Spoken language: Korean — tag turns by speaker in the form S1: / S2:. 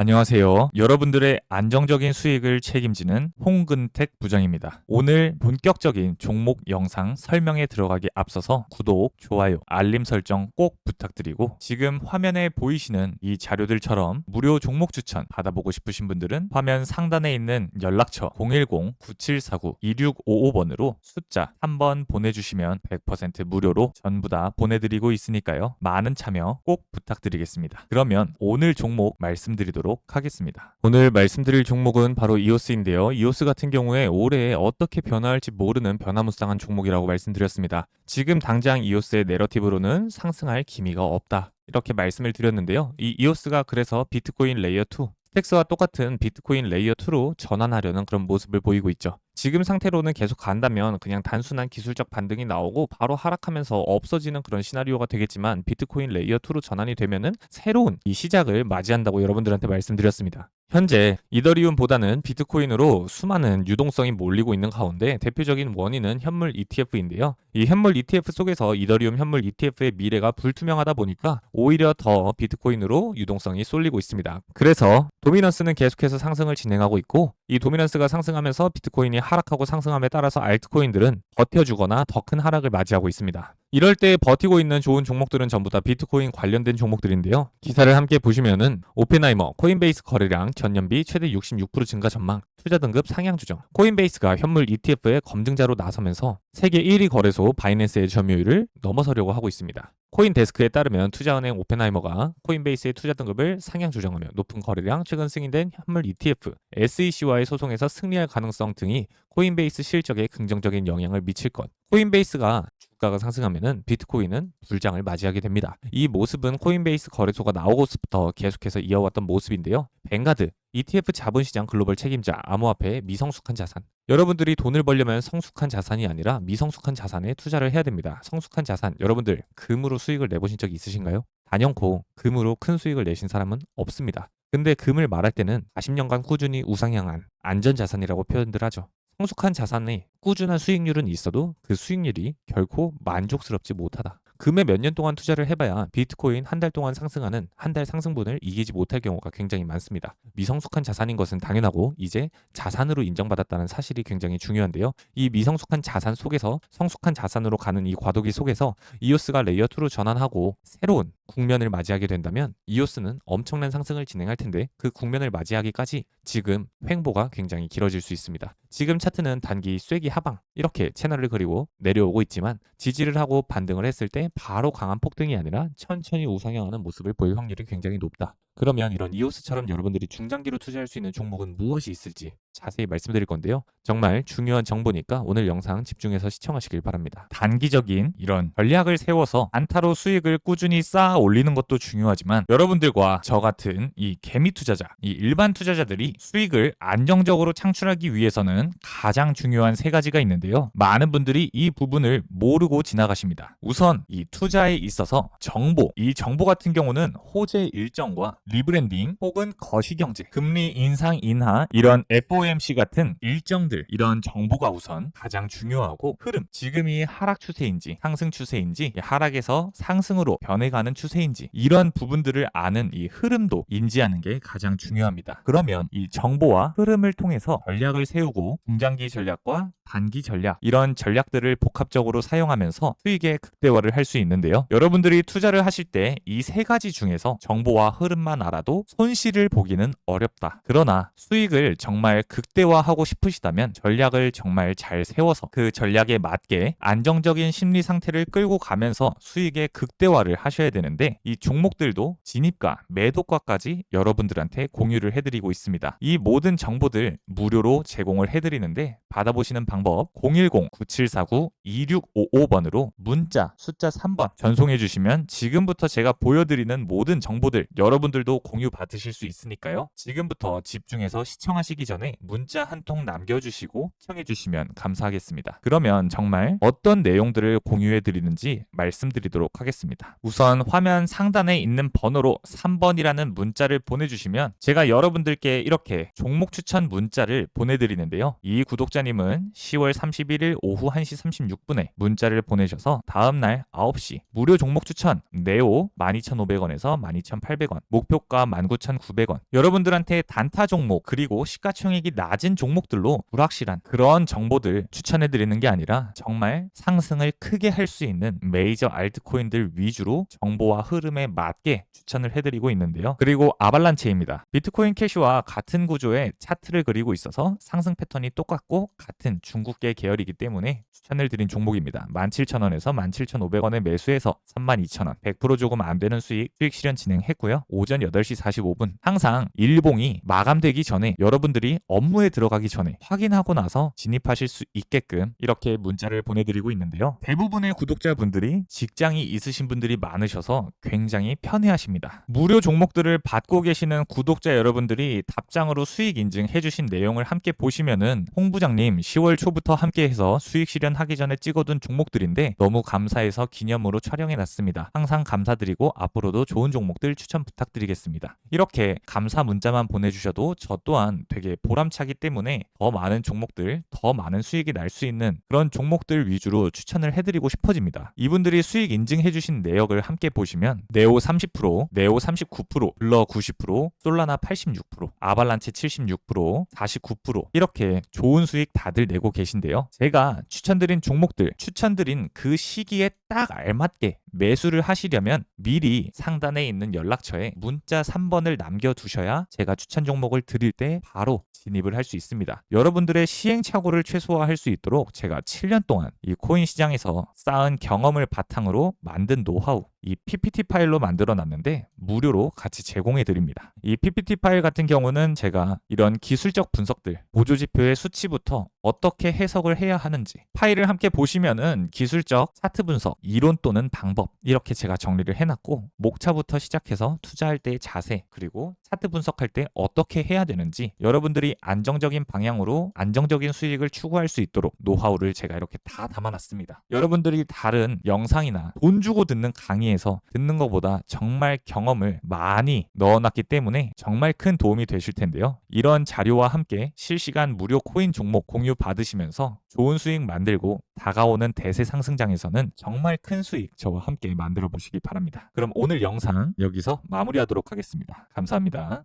S1: 안녕하세요. 여러분들의 안정적인 수익을 책임지는 홍근택 부장입니다. 오늘 본격적인 종목 영상 설명에 들어가기 앞서서 구독, 좋아요, 알림 설정 꼭 부탁드리고 지금 화면에 보이시는 이 자료들처럼 무료 종목 추천 받아보고 싶으신 분들은 화면 상단에 있는 연락처 010-9749-2655번으로 숫자 한번 보내주시면 100% 무료로 전부 다 보내드리고 있으니까요. 많은 참여 꼭 부탁드리겠습니다. 그러면 오늘 종목 말씀드리도록 하겠습니다. 오늘 말씀드릴 종목은 바로 이오스인데요. 이오스 같은 경우에 올해 어떻게 변화할지 모르는 변화무쌍한 종목이라고 말씀드렸습니다. 지금 당장 이오스의 내러티브로는 상승할 기미가 없다. 이렇게 말씀을 드렸는데요. 이 이오스가 그래서 비트코인 레이어 2 스택스와 똑같은 비트코인 레이어 2로 전환하려는 그런 모습을 보이고 있죠. 지금 상태로는 계속 간다면 그냥 단순한 기술적 반등이 나오고 바로 하락하면서 없어지는 그런 시나리오가 되겠지만 비트코인 레이어 2로 전환이 되면은 새로운 이 시작을 맞이한다고 여러분들한테 말씀드렸습니다. 현재 이더리움보다는 비트코인으로 수많은 유동성이 몰리고 있는 가운데 대표적인 원인은 현물 ETF인데요. 이 현물 ETF 속에서 이더리움 현물 ETF의 미래가 불투명하다 보니까 오히려 더 비트코인으로 유동성이 쏠리고 있습니다. 그래서 도미넌스는 계속해서 상승을 진행하고 있고 이 도미넌스가 상승하면서 비트코인이 하락하고 상승함에 따라서 알트코인들은 버텨주거나 더 큰 하락을 맞이하고 있습니다. 이럴 때 버티고 있는 좋은 종목들은 전부 다 비트코인 관련된 종목들인데요. 기사를 함께 보시면은 오펜하이머, 코인베이스 거래량 전년비 최대 66% 증가 전망, 투자 등급 상향 조정. 코인베이스가 현물 ETF의 검증자로 나서면서 세계 1위 거래소 바이낸스의 점유율을 넘어서려고 하고 있습니다. 코인데스크에 따르면 투자은행 오펜하이머가 코인베이스의 투자 등급을 상향 조정하며 높은 거래량, 최근 승인된 현물 ETF, SEC와의 소송에서 승리할 가능성 등이 코인베이스 실적에 긍정적인 영향을 미칠 것. 코인베이스가 주가가 상승하면은 비트코인은 불장을 맞이하게 됩니다. 이 모습은 코인베이스 거래소가 나오고서부터 계속해서 이어왔던 모습인데요. 뱅가드, ETF 자본시장 글로벌 책임자, 암호화폐 미성숙한 자산. 여러분들이 돈을 벌려면 성숙한 자산이 아니라 미성숙한 자산에 투자를 해야 됩니다. 성숙한 자산, 여러분들 금으로 수익을 내보신 적 있으신가요? 단연코 금으로 큰 수익을 내신 사람은 없습니다. 근데 금을 말할 때는 40년간 꾸준히 우상향한 안전자산이라고 표현들 하죠. 성숙한 자산에 꾸준한 수익률은 있어도 그 수익률이 결코 만족스럽지 못하다. 금에 몇 년 동안 투자를 해봐야 비트코인 한 달 동안 상승하는 한 달 상승분을 이기지 못할 경우가 굉장히 많습니다. 미성숙한 자산인 것은 당연하고 이제 자산으로 인정받았다는 사실이 굉장히 중요한데요. 이 미성숙한 자산 속에서 성숙한 자산으로 가는 이 과도기 속에서 이오스가 레이어 2로 전환하고 새로운 국면을 맞이하게 된다면 이오스는 엄청난 상승을 진행할 텐데 그 국면을 맞이하기까지 지금 횡보가 굉장히 길어질 수 있습니다. 지금 차트는 단기 쐐기 하방 이렇게 채널을 그리고 내려오고 있지만 지지를 하고 반등을 했을 때 바로 강한 폭등이 아니라 천천히 우상향하는 모습을 보일 확률이 굉장히 높다. 그러면 이런 이오스처럼 여러분들이 중장기로 투자할 수 있는 종목은 무엇이 있을지 자세히 말씀드릴 건데요. 정말 중요한 정보니까 오늘 영상 집중해서 시청하시길 바랍니다. 단기적인 이런 전략을 세워서 안타로 수익을 꾸준히 쌓아 올리는 것도 중요하지만 여러분들과 저 같은 이 개미 투자자, 이 일반 투자자들이 수익을 안정적으로 창출하기 위해서는 가장 중요한 세 가지가 있는데요. 많은 분들이 이 부분을 모르고 지나가십니다. 우선 이 투자에 있어서 정보, 이 정보 같은 경우는 호재 일정과 리브랜딩 혹은 거시경제, 금리 인상 인하 이런 FOMC 같은 일정들 이런 정보가 우선 가장 중요하고 흐름 지금이 하락 추세인지 상승 추세인지 하락에서 상승으로 변해가는 추세인지 이런 부분들을 아는 이 흐름도 인지하는 게 가장 중요합니다. 그러면 이 정보와 흐름을 통해서 전략을 세우고 중장기 전략과 단기 전략 이런 전략들을 복합적으로 사용하면서 수익의 극대화를 할 수 있는데요. 여러분들이 투자를 하실 때 이 세 가지 중에서 정보와 흐름만 알아도 손실을 보기는 어렵다. 그러나 수익을 정말 극대화하고 싶으시다면 전략을 정말 잘 세워서 그 전략에 맞게 안정적인 심리 상태를 끌고 가면서 수익의 극대화를 하셔야 되는데 이 종목들도 진입가, 매도가까지 여러분들한테 공유를 해드리고 있습니다. 이 모든 정보들 무료로 제공을 해드리는데 받아보시는 방법 010-9749-2655번으로 문자 숫자 3번 전송해 주시면 지금부터 제가 보여드리는 모든 정보들 여러분들도 공유 받으실 수 있으니까요. 지금부터 집중해서 시청하시기 전에 문자 한 통 남겨주시고 시청해 주시면 감사하겠습니다. 그러면 정말 어떤 내용들을 공유해 드리는지 말씀드리도록 하겠습니다. 우선 화면 상단에 있는 번호로 3번이라는 문자를 보내주시면 제가 여러분들께 이렇게 종목 추천 문자를 보내드리는데요. 이 구독자님은 10월 31일 오후 1시 36분에 문자를 보내셔서 다음날 9시 무료 종목 추천 네오 12,500원에서 12,800원 목표 목표가 19,900원. 여러분들한테 단타 종목 그리고 시가총액이 낮은 종목들로 불확실한 그런 정보들 추천해 드리는 게 아니라 정말 상승을 크게 할 수 있는 메이저 알트코인들 위주로 정보와 흐름에 맞게 추천을 해 드리고 있는데요. 그리고 아발란체입니다. 비트코인 캐시와 같은 구조의 차트를 그리고 있어서 상승 패턴이 똑같고 같은 중국계 계열이기 때문에 추천을 드린 종목입니다. 17,000원에서 17,500원에 매수해서 32,000원, 100% 조금 안 되는 수익 수익 실현 진행했고요. 오전 8시 45분 항상 일봉이 마감되기 전에 여러분들이 업무에 들어가기 전에 확인하고 나서 진입하실 수 있게끔 이렇게 문자를 보내드리고 있는데요. 대부분의 구독자분들이 직장이 있으신 분들이 많으셔서 굉장히 편해하십니다. 무료 종목들을 받고 계시는 구독자 여러분들이 답장으로 수익 인증해 주신 내용을 함께 보시면은 홍 부장님 10월 초부터 함께해서 수익 실현하기 전에 찍어둔 종목들인데 너무 감사해서 기념으로 촬영해 놨습니다. 항상 감사드리고 앞으로도 좋은 종목들 추천 부탁드 리겠습니다. 이렇게 감사 문자만 보내주셔도 저 또한 되게 보람차기 때문에 더 많은 종목들, 더 많은 수익이 날 수 있는 그런 종목들 위주로 추천을 해드리고 싶어집니다. 이분들이 수익 인증해주신 내역을 함께 보시면 네오 30%, 네오 39%, 블러 90%, 솔라나 86%, 아발란체 76%, 49% 이렇게 좋은 수익 다들 내고 계신데요. 제가 추천드린 종목들, 추천드린 그 시기에 딱 알맞게 매수를 하시려면 미리 상단에 있는 연락처에 문자 3번을 남겨두셔야 제가 추천 종목을 드릴 때 바로 진입을 할 수 있습니다. 여러분들의 시행착오를 최소화할 수 있도록 제가 7년 동안 이 코인 시장에서 쌓은 경험을 바탕으로 만든 노하우 이 PPT 파일로 만들어 놨는데 무료로 같이 제공해 드립니다. 이 PPT 파일 같은 경우는 제가 이런 기술적 분석들, 보조 지표의 수치부터 어떻게 해석을 해야 하는지 파일을 함께 보시면은 기술적 차트 분석, 이론 또는 방법 이렇게 제가 정리를 해 놨고 목차부터 시작해서 투자할 때의 자세 그리고 차트 분석할 때 어떻게 해야 되는지 여러분들이 안정적인 방향으로 안정적인 수익을 추구할 수 있도록 노하우를 제가 이렇게 다 담아놨습니다. 여러분들이 다른 영상이나 돈 주고 듣는 강의에서 듣는 것보다 정말 경험을 많이 넣어놨기 때문에 정말 큰 도움이 되실 텐데요. 이런 자료와 함께 실시간 무료 코인 종목 공유 받으시면서 좋은 수익 만들고 다가오는 대세 상승장에서는 정말 큰 수익 저와 함께 만들어 보시기 바랍니다. 그럼 오늘 영상 여기서 마무리하도록 하겠습니다. 감사합니다.